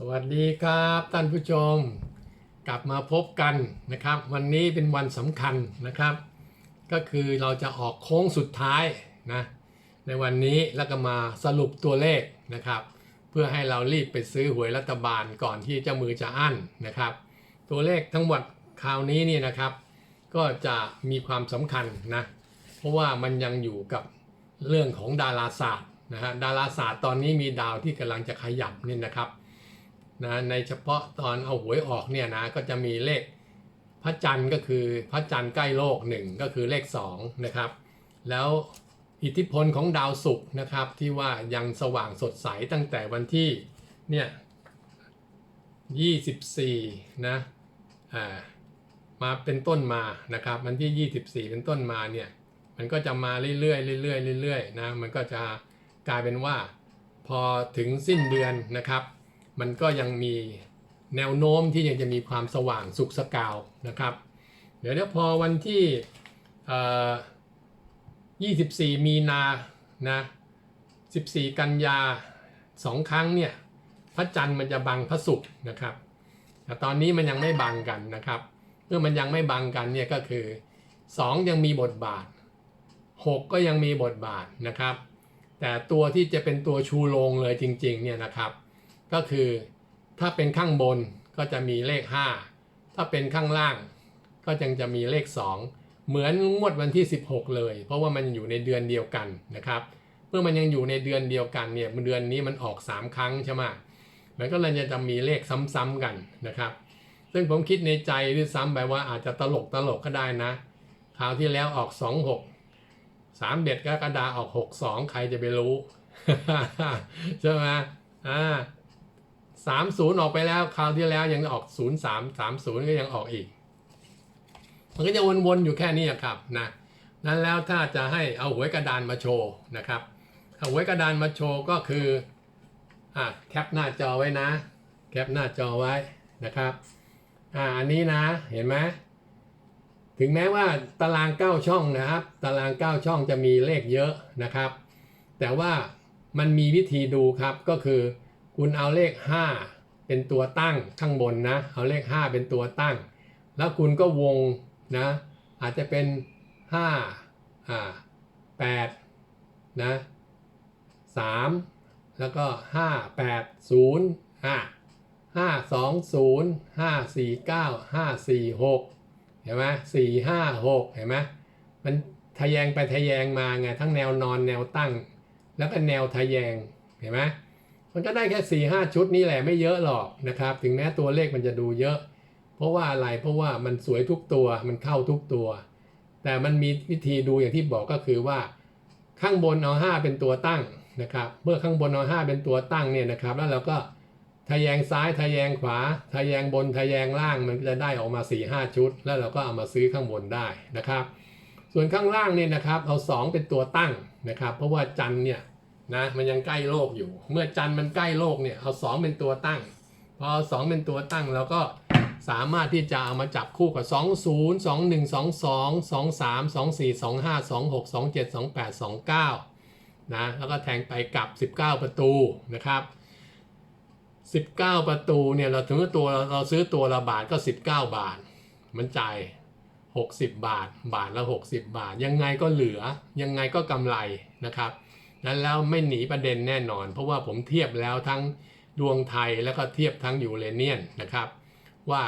สวัสดีครับท่านผู้ชม กลับมาพบกันนะครับ วันนี้เป็นวันสำคัญนะครับ ก็คือเราจะออกโค้งสุดท้ายนะในวันนี้แล้วก็มาสรุปตัวเลขนะครับ เพื่อให้เรารีบไปซื้อหวยรัฐบาลก่อนที่เจ้ามือจะอั้นนะครับ ตัวเลขทั้งหมดคราวนี้นี่นะครับ ก็จะมีความสำคัญนะเพราะว่ามันยังอยู่กับเรื่องของดาราศาสตร์นะฮะดาราศาสตร์ตอนนี้มีดาวที่กำลังจะขยับนี่นะครับ นะในเฉพาะตอนเอาหวยออกเนี่ยนะก็จะมีเลขพระจันทร์ก็คือพระจันทร์ใกล้โลกหนึ่งก็คือเลข2นะครับแล้วอิทธิพลของดาวศุกร์นะครับที่ว่ายังสว่างสดใสตั้งแต่วันที่เนี่ย24นะอ่ามาเป็นต้นมานะครับวันที่ 24 เป็นต้นมาเนี่ยมันก็จะมาเรื่อยๆเรื่อยๆเรื่อยๆนะมันก็จะกลายเป็นว่าพอถึงสิ้นเดือนนะครับ มันก็ยังมีแนวโน้มที่ยังจะมีความสว่างสุกสกาวนะครับ เดี๋ยวเดี๋ยวพอวันที่เอ่อ24 มีนานะ14 กันยาสองครั้งเนี่ยพระจันทร์มันจะบังพระศุกร์นะครับแต่ตอนนี้มันยังไม่บังกันนะครับ เมื่อมันยังไม่บังกันเนี่ยก็คือ 2 ยังมีบทบาท 6 ก็ยังมีบทบาทนะครับ แต่ตัวที่จะเป็นตัวชูโรงเลยจริงๆเนี่ยนะครับ ก็คือถ้าเป็นข้างบนก็จะมีเลข 5 ถ้าเป็นข้างล่างก็ยังจะมีเลข 2 เหมือนงวดวันที่ 16 เลย เพราะว่ามันอยู่ในเดือนเดียวกันนะครับ เมื่อมันยังอยู่ในเดือนเดียวกันเนี่ยเดือนนี้มันออก 3 ครั้งใช่ไหมมันก็เลยจะมีเลขซ้ำๆกันนะครับ ซึ่งผมคิดในใจด้วยซ้ำไปว่าอาจจะตลกตลกก็ได้นะ คราวที่แล้วออก 2 6 3เด็ดกรกฎาออก 6 2 ใครจะไปรู้ ใช่ไหมอ่า สามศูนย์ออกไปแล้วคราวที่แล้วยังออกศูนย์สามสามศูนย์ก็ยังออกอีก มันก็จะวนๆอยู่แค่นี้ครับนะนั้นแล้วถ้าจะให้เอาหวยกระดานมาโชว์นะครับเอาหวยกระดานมาโชว์ก็คืออะแคปหน้าจอไว้นะ แคปหน้าจอไว้นะครับอ่าอันนี้นะเห็นไหมถึงแม้ว่าตาราง 9 ช่องนะครับ ตาราง 9 ช่องจะมีเลขเยอะนะครับ แต่ว่ามันมีวิธีดูครับก็คือ คุณเอาเลข 5 เป็นตัวตั้งข้างบนนะ เอาเลข 5 เป็นตัวตั้ง แล้วคุณก็วงนะ อาจจะเป็น5อ่า8นะ3แล้วก็ 5 8 0อ่า5 2 0 5 4 9 5 4 6เห็นไหมสี่ห้าหกเห็นไหมมันทะแยงไปทะแยงมาไงทั้งแนวนอนแนวตั้ง แล้วก็แนวทะแยงเห็นไหม มันก็ได้แค่สี่ห้าชุดนี่แหละไม่เยอะหรอกนะครับ ถึงแม้ตัวเลขมันจะดูเยอะ เพราะว่าอะไรเพราะว่ามันสวยทุกตัวมันเข้าทุกตัว แต่มันมีวิธีดูอย่างที่บอกก็คือว่า ข้างบนเอาห้าเป็นตัวตั้งนะครับ เมื่อข้างบนเอาห้าเป็นตัวตั้งเนี่ยนะครับ แล้วเราก็ทะแยงซ้ายทะแยงขวาทะแยงบนทะแยงล่างมันจะได้ออกมา4ี่ห้าชุด แล้วเราก็เอามาซื้อข้างบนได้นะครับ ส่วนข้างล่างเนี่ยนะครับเอา 2 เป็นตัวตั้งนะครับ เพราะว่าจันเนี่ย นะมันยังใกล้โลกอยู่ เมื่อจันทร์มันใกล้โลกเนี่ยเอา2เป็นตัวตั้ง พอเอา2เป็นตัวตั้งเราก็สามารถที่จะเอามาจับคู่กับ 2 0 2 1 2 2 2 3 2 4 2 5 2 6 2 7 2 8 2 9นะแล้วก็แทงไปกับ 19 ประตูนะครับ 19 ประตูเนี่ยเราถึงตัวเราเราซื้อตัวละบาทก็ 19 บาท มันจ่าย 60 บาท บาทละ 60 บาท ยังไงก็เหลือยังไงก็กำไรนะครับ นั้นแล้วไม่หนีประเด็นแน่นอน เพราะว่าผมเทียบแล้วทั้งดวงไทยแล้วก็เทียบทั้งยูเรเนียนนะครับ ว่า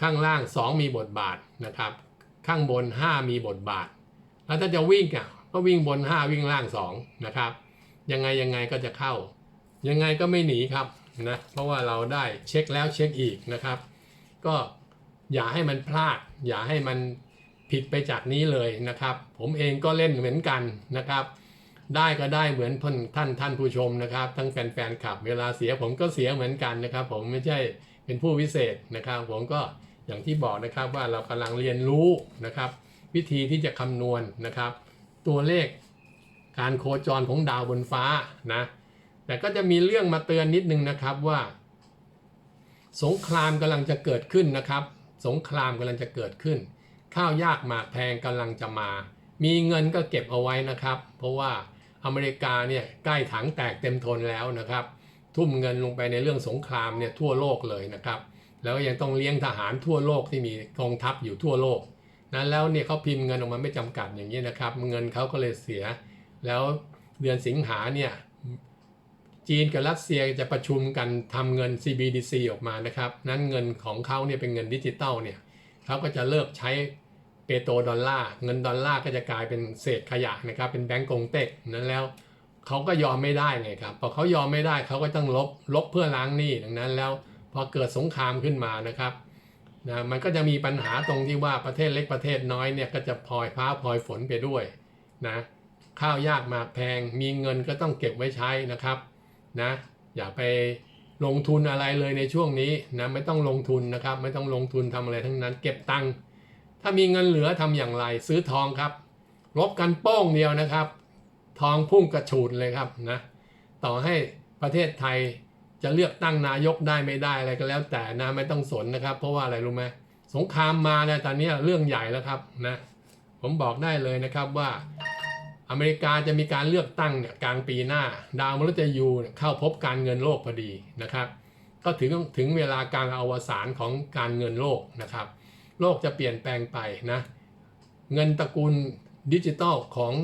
ข้างล่าง 2 มีบทบาทนะครับ ข้างบน 5 มีบทบาท แล้วถ้าจะวิ่งอะก็วิ่งบน 5 วิ่งล่าง 2 นะครับ ยังไงยังไงก็จะเข้า ยังไงก็ไม่หนีครับนะเพราะว่าเราได้เช็คแล้วเช็คอีกนะครับ ก็อย่าให้มันพลาด อย่าให้มันผิดไปจากนี้เลยนะครับ ผมเองก็เล่นเหมือนกันนะครับ ได้ก็ได้เหมือนท่านท่านท่านผู้ชมนะครับ ทั้งแฟนๆขับ เวลาเสียผมก็เสียเหมือนกันนะครับ ผมไม่ใช่เป็นผู้วิเศษนะครับ ผมก็อย่างที่บอกนะครับว่าเรากำลังเรียนรู้นะครับ วิธีที่จะคำนวณนะครับ ตัวเลขการโคจรของดาวบนฟ้านะแต่ก็จะมีเรื่องมาเตือนนิดนึงนะครับว่า สงครามกำลังจะเกิดขึ้นนะครับ สงครามกำลังจะเกิดขึ้น ข้าวยากหมากแพงกำลังจะมา มีเงินก็เก็บเอาไว้นะครับ เพราะว่า อเมริกาเนี่ยใกล้ถังแตกเต็มทนแล้วนะครับ ทุ่มเงินลงไปในเรื่องสงครามเนี่ยทั่วโลกเลยนะครับ แล้วยังต้องเลี้ยงทหารทั่วโลกที่มีกองทัพอยู่ทั่วโลก นั้นแล้วเนี่ยเขาพิมพ์เงินออกมาไม่จำกัดอย่างนี้นะครับ เงินเขาก็เลยเสีย แล้วเดือนสิงหาเนี่ยจีนกับรัสเซียจะประชุมกันทำเงิน CBDC ออกมานะครับ นั้นเงินของเขาเนี่ยเป็นเงินดิจิตอลเนี่ยเขาก็จะเลิกใช้ เปโตรดอลลาร์เงินดอลลาร์ก็จะกลายเป็นเศษขยะนะครับเป็นแบงก์กงเต็กนั้นแล้วเขาก็ยอมไม่ได้ไงครับพอเขายอมไม่ได้เขาก็ต้องลบลบเพื่อล้างหนี้ดังนั้นแล้วพอเกิดสงครามขึ้นมานะครับนะมันก็จะมีปัญหาตรงที่ว่าประเทศเล็กประเทศน้อยเนี่ยก็จะพลอยฟ้าพลอยฝนไปด้วยนะข้าวยากหมากแพงมีเงินก็ต้องเก็บไว้ใช้นะครับนะอย่าไปลงทุนอะไรเลยในช่วงนี้นะไม่ต้องลงทุนนะครับ ไม่ต้องลงทุนทำอะไรทั้งนั้น เก็บตังค์ ถ้ามีเงินเหลือทำอย่างไร ซื้อทองครับ ลบกันโป้งเดียวนะครับ ทองพุ่งกระฉูดเลยครับนะต่อให้ประเทศไทยจะเลือกตั้งนายกได้ไม่ได้อะไรก็แล้วแต่นะไม่ต้องสนนะครับ เพราะว่าอะไรรู้ไหมสงครามมาเนี่ยตอนนี้เรื่องใหญ่แล้วครับนะผมบอกได้เลยนะครับว่าอเมริกาจะมีการเลือกตั้งเนี่ยกลางปีหน้า ดาวมฤตยูเนี่ยเข้าพบการเงินโลกพอดีนะครับ ก็ถึงถึงเวลาการอวสานของการเงินโลกนะครับ โลกจะเปลี่ยนแปลงไปนะ เงินตระกูลดิจิตอลของ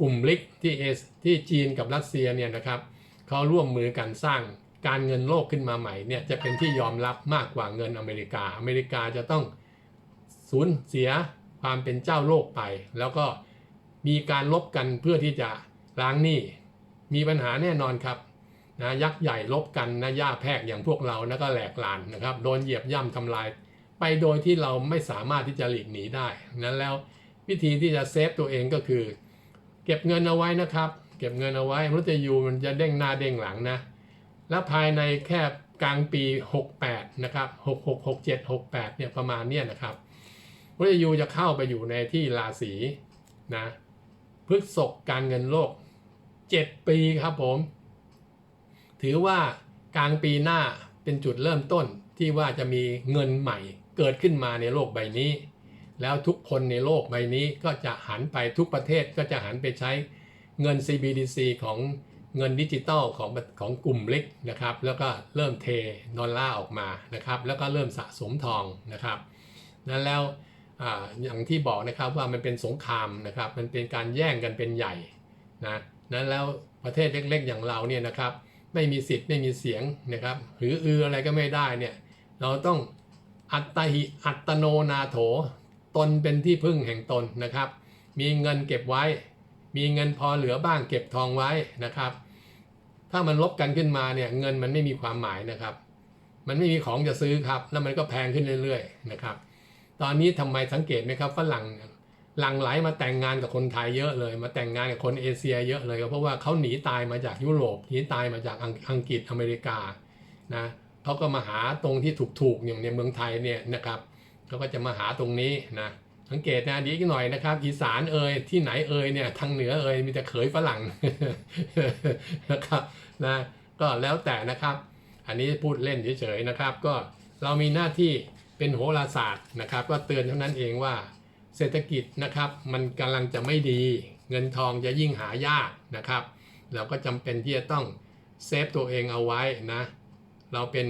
กลุ่มลิกที่เอสที่จีนกับรัสเซียเนี่ยนะครับเขาร่วมมือกันสร้างการเงินโลกขึ้นมาใหม่เนี่ยจะเป็นที่ยอมรับมากกว่าเงินอเมริกา อเมริกาจะต้องสูญเสียความเป็นเจ้าโลกไป แล้วก็มีการลบกันเพื่อที่จะล้างหนี้มีปัญหาแน่นอนครับนะยักษ์ใหญ่ลบกันนะย่าแพรกอย่างพวกเรานะก็แหลกลานนะครับโดนเหยียบย่ำทำลาย ไปโดยที่เราไม่สามารถที่จะหลีกหนีได้นั้นแล้ววิธีที่จะเซฟตัวเองก็คือ เก็บเงินเอาไว้นะครับ เก็บเงินเอาไว้มนุษย์ยูมันจะเด้งหน้าเด้งหลังนะ แล้วภายในแค่กลางปี 68 นะครับ66 67 68 เนี่ยประมาณเนี่ยนะครับมนุษย์ยูจะเข้าไปอยู่ในที่ราศีนะพฤกษภการเงินโลก 7 ปีครับผม ถือว่ากลางปีหน้าเป็นจุดเริ่มต้นที่ว่าจะมีเงินใหม่ เกิดขึ้นมาในโลกใบนี้ แล้วทุกคนในโลกใบนี้ก็จะหันไปทุกประเทศก็จะหันไปใช้เงิน CBDC ของเงินดิจิตอลของของกลุ่มเล็กนะครับ แล้วก็เริ่มเทดอลลาร์ออกมานะครับ แล้วก็เริ่มสะสมทองนะครับนั้นแล้วออย่างที่บอกนะครับว่ามันเป็นสงครามนะครับ มันเป็นการแย่งกันเป็นใหญ่นะนั้นแล้วประเทศเล็กๆอย่างเราเนี่ยนะครับ ไม่มีสิทธิ์ไม่มีเสียงนะครับหรืออืออะไรก็ไม่ได้เนี่ยเราต้อง อัตหิอัตโนนาโถ ตนเป็นที่พึ่งแห่งตนนะครับ มีเงินเก็บไว้ มีเงินพอเหลือบ้างเก็บทองไว้นะครับ ถ้ามันลบกันขึ้นมาเนี่ยเงินมันไม่มีความหมายนะครับ มันไม่มีของจะซื้อครับ แล้วมันก็แพงขึ้นเรื่อยๆนะครับ ตอนนี้ทำไมสังเกตไหมครับฝรั่งหลังไหลมาแต่งงานกับคนไทยเยอะเลย มาแต่งงานกับคนเอเชียเยอะเลยเพราะว่าเขาหนีตายมาจากยุโรปหนีตายมาจากอังกฤษอเมริกานะ เขาก็มาหาตรงที่ถูกๆอย่างในเมืองไทยเนี่ยนะครับเขาก็จะมาหาตรงนี้นะสังเกตนะดีอีกหน่อยนะครับ อีสานเอ่ยที่ไหนเอ่ยเนี่ยทางเหนือเอ่ยมีแต่เขยฝรั่งนะครับนะก็แล้วแต่นะครับ อันนี้พูดเล่นเฉยๆนะครับ ก็เรามีหน้าที่เป็นโหราศาสตร์นะครับ ก็เตือนเท่านั้นเองว่า เศรษฐกิจนะครับมันกำลังจะไม่ดี เงินทองจะยิ่งหายากนะครับ เราก็จำเป็นที่จะต้องเซฟตัวเองเอาไว้นะ เราเป็น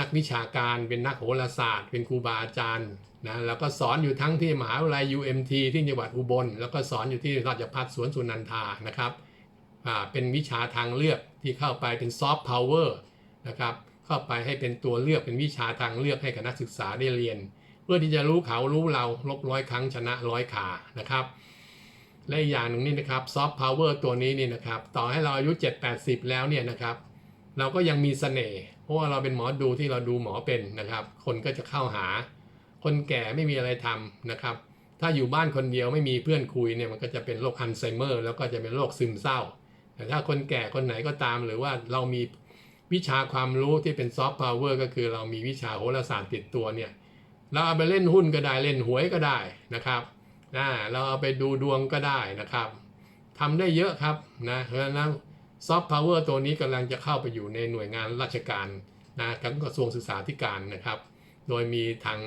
นักวิชาการเป็นนักโหราศาสตร์ เป็นครูบาอาจารย์นะแล้วก็สอนอยู่ทั้งที่มหาวิทยาลัย UMT ที่จังหวัดอุบล แล้วก็สอนอยู่ที่ราชภัฏสวนสุนันทานะครับอ่าเป็นวิชาทางเลือกที่เข้าไปเป็นซอฟต์พาวเวอร์นะครับเข้าไปให้เป็นตัวเลือกเป็นวิชาทางเลือกให้กับนักศึกษาได้เรียน เพื่อที่จะรู้เขารู้เราลบร้อยครั้งชนะร้อยขานะครับและอีกอย่างหนึ่งนี่นะครับซอฟต์พาวเวอร์ตัวนี้นี่นะครับต่อให้เราอายุ 7-80 แล้วเนี่ยนะครับ เราก็ยังมีเสน่ห์เพราะว่าเราเป็นหมอดูที่เราดูหมอเป็นนะครับ คนก็จะเข้าหา คนแก่ไม่มีอะไรทำนะครับ ถ้าอยู่บ้านคนเดียวไม่มีเพื่อนคุยเนี่ยมันก็จะเป็นโรคอัลไซเมอร์ แล้วก็จะเป็นโรคซึมเศร้า แต่ถ้าคนแก่คนไหนก็ตาม หรือว่าเรามีวิชาความรู้ที่เป็นซอฟต์พาวเวอร์ก็คือเรามีวิชาโหราศาสตร์ติดตัวเนี่ยเราเอาไปเล่นหุ้นก็ได้เล่นหวยก็ได้นะครับนะเราเอาไปดูดวงก็ได้นะครับทำได้เยอะครับนะเพราะฉะนั้น ซอฟต์พาวเวอร์ตัวนี้กำลังจะเข้าไปอยู่ในหน่วยงานราชการนะทั้งกระทรวงศึกษาธิการนะครับ โดยมีทาง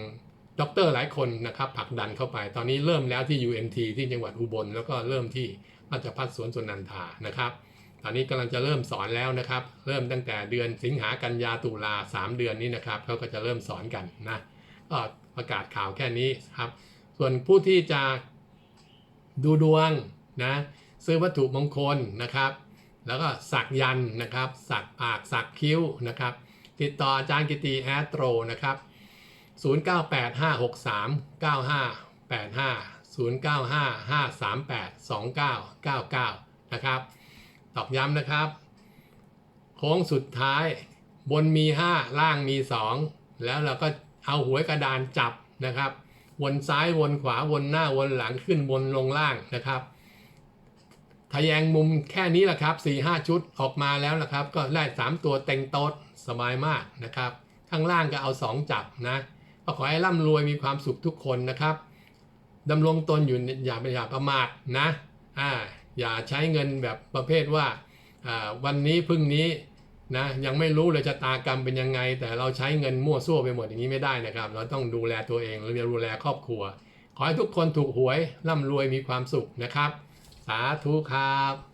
ด็อกเตอร์หลายคนนะครับผลักดันเข้าไป ตอนนี้เริ่มแล้วที่ UMT ที่จังหวัดอุบล แล้วก็เริ่มที่ราชภัฏสวนสุนันทานะครับ ตอนนี้กำลังจะเริ่มสอนแล้วนะครับ เริ่มตั้งแต่เดือนสิงหากันยาตุลาสามเดือนนี้นะครับเขาก็จะเริ่มสอนกันนะก็ประกาศข่าวแค่นี้ครับ ส่วนผู้ที่จะดูดวงนะซื้อวัตถุมงคลนะครับ แล้วก็สักยันนะครับ สักปากสักคิ้วนะครับ ติดต่ออาจารย์กิติแอสโตรนะครับ 0985639585 0955382999 นะครับ ตอกย้ำนะครับ โค้งสุดท้ายบนมี 5 ล่างมี 2 แล้วเราก็เอาหัวกระดานจับนะครับ วนซ้ายวนขวาวนหน้าวนหลังขึ้นบนลงล่างนะครับ ทะแยงมุมแค่นี้แหละครับ 4 5 ชุดออกมาแล้วนะครับ ก็ได้3 ตัวเต็งโต๊ดสบายมากนะครับ ข้างล่างก็เอา 2 จับนะก็ขอให้ร่ำรวยมีความสุขทุกคนนะครับดำรงตนอยู่อย่าไปอย่าประมาทนะอ่าอย่าใช้เงินแบบประเภทว่าอ่าวันนี้พรุ่งนี้นะยังไม่รู้เลยชะตากรรมเป็นยังไง แต่เราใช้เงินมั่วซั่วไปหมดอย่างนี้ไม่ได้นะครับ เราต้องดูแลตัวเองเราดูแลครอบครัว ขอให้ทุกคนถูกหวยร่ำรวยมีความสุขนะครับ สาธุครับ